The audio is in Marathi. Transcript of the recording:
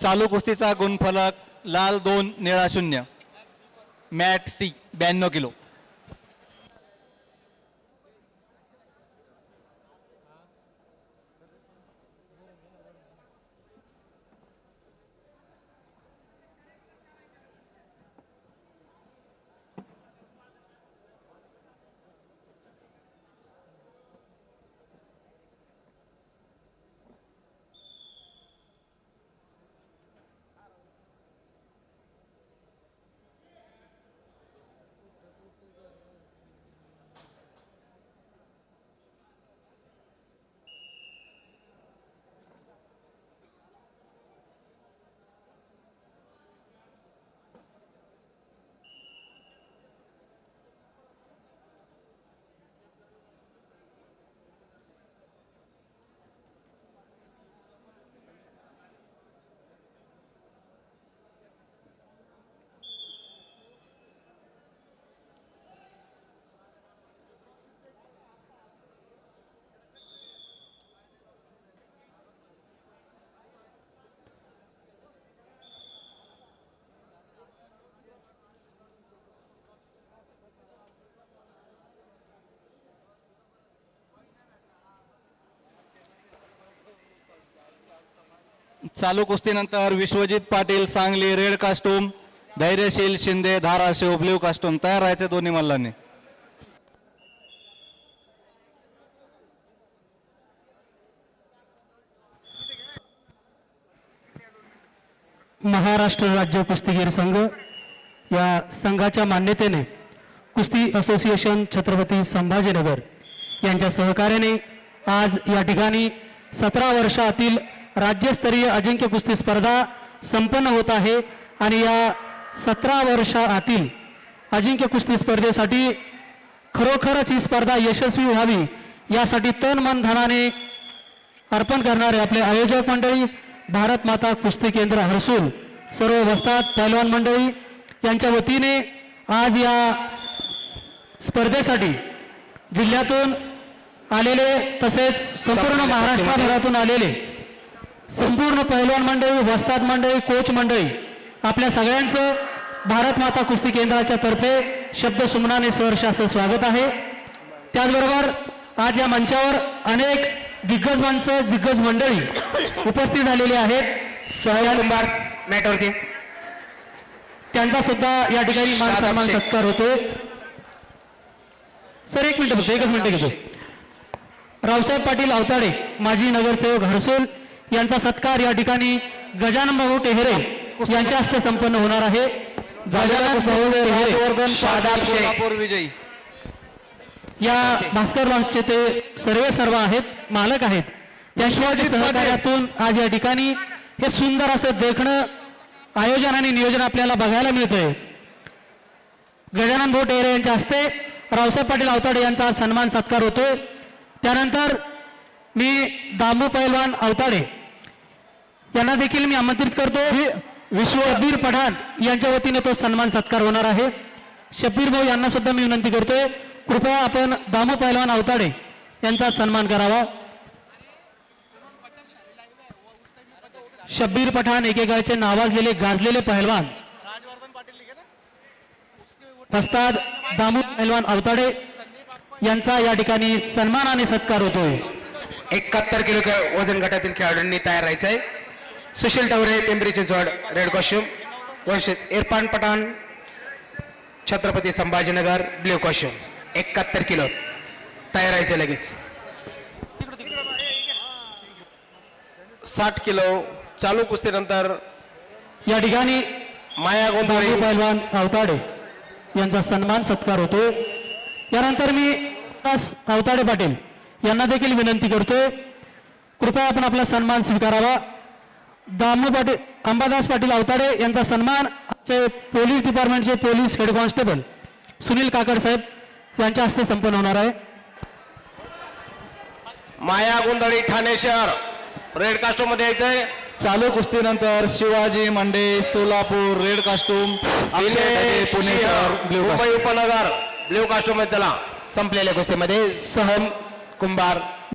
चालू कुस्तीचा गुणफलक लाल दोन निळा शून्य. मॅट सी ब्याण्णव किलो. चालू कुस्तीनंतर Vishwajit Patil Sangli red costume Dhairyasheel Shinde Dharashiv blue costume तयार राहायचे दोन्ही मल्लांनी. महाराष्ट्र राज्य कुस्तीगीर संघ या संघाच्या मान्यतेने कुस्ती असोसिएशन छत्रपती संभाजीनगर यांच्या सहकार्याने आज या ठिकाणी सतरा वर्षातील राज्यस्तरीय अजिंक्य कुस्ती स्पर्धा संपन्न होत आहे आणि या सतरा वर्षातील अजिंक्य कुस्ती स्पर्धेसाठी खरोखरच ही स्पर्धा यशस्वी व्हावी यासाठी तन मन धनाने अर्पण करणारे आपले आयोजक मंडळी भारत माता कुस्ती केंद्र हर्सूल सर्व वस्तात पहलवान मंडळी यांच्या वतीने आज या स्पर्धेसाठी जिल्ह्यातून आलेले तसेच संपूर्ण महाराष्ट्रभरातून आलेले संपूर्ण पहलवान मंडळी वस्ताद मंडळी कोच मंडळी आपल्या सगळ्यांचं भारत माता कुस्ती केंद्राच्या तर्फे शब्द सुमनाने सहर्ष असं स्वागत आहे. त्याचबरोबर आज या मंचावर अनेक दिग्गज माणसं दिग्गज मंडळी उपस्थित झालेली आहेत. सहल कुंभार मॅटवरती त्यांचा सुद्धा या ठिकाणी मान सन्मान. सत्कार होतोय. सर एक मिनिट फक्त एकच मिनिट घेतो रावसाहेब पाटील आवताडे माजी नगरसेवक हर्सोल यांचा सत्कार या ठिकाणी गजानन भाऊ टेहरे यांच्या हस्ते संपन्न होणार आहे. गजानन भाऊ टेहरे विजयी. या भास्कर लॉन्सचे ते सर्व सर्व आहेत मालक आहेत. त्यांच्या सहकार्यातून आज या ठिकाणी हे सुंदर असं देखणं आयोजन आणि नियोजन आपल्याला बघायला मिळतंय. गजानन भाऊ टेहरे यांच्या हस्ते रावसाहेब पाटील आवताडे यांचा सन्मान सत्कार होतोय. त्यानंतर मी दामू पैलवान आवताडे यांना देखील मी आमंत्रित करतो. विश्ववीर पठाण यांच्या वतीने तो सन्मान सत्कार होणार आहे. शब्बीर भाऊ यांना सुद्धा मी विनंती करतोय कृपया आपण दामू पैलवान आवताडे यांचा सन्मान करावा. शब्बीर पठाण एकेकाळचे नावाजलेले गाजलेले पहिलवान पस्ताद दामू पैलवान अवताडे यांचा या ठिकाणी सन्मानाने सत्कार होतोय. एकाहत्तर किलो वजन गटातील खेळाडूंनी तयार राहायचं आहे Sushil Taware Pimpri Chinchwad red costume. Versus Irfan Pathan Chhatrapati Sambhajinagar blue costume. एकाहत्तर किलो. तयार राहायचं लगेच. साठ किलो. चालू कुस्तीनंतर या ठिकाणी माया गोंधळी. पैलवान अवताडे यांचा सन्मान सत्कार होतोय. यानंतर मी अवताडे पाटील यांना देखील विनंती करतोय. कृपया आपण आपला सन्मान स्वीकारावा. दामू पाटील अंबादास पाटील अवताडे यांचा सन्मान आमचे police डिपार्टमेंटचे police head constable Sunil Kakad साहेब यांच्या हस्ते संपन्न होणार आहे. माया गोंधळी ठाणे शहर रेड कास्टो मध्ये यायचंय. चालू कुस्तीनंतर शिवाजी मंडे सोलापूर रेड कास्टूम अक्षय पुणे शहर ब्ल्यू मुंबई उपनगर ब्ल्यू कास्टो मध्ये चला. संपलेल्या कुस्तीमध्ये सहम कुंभार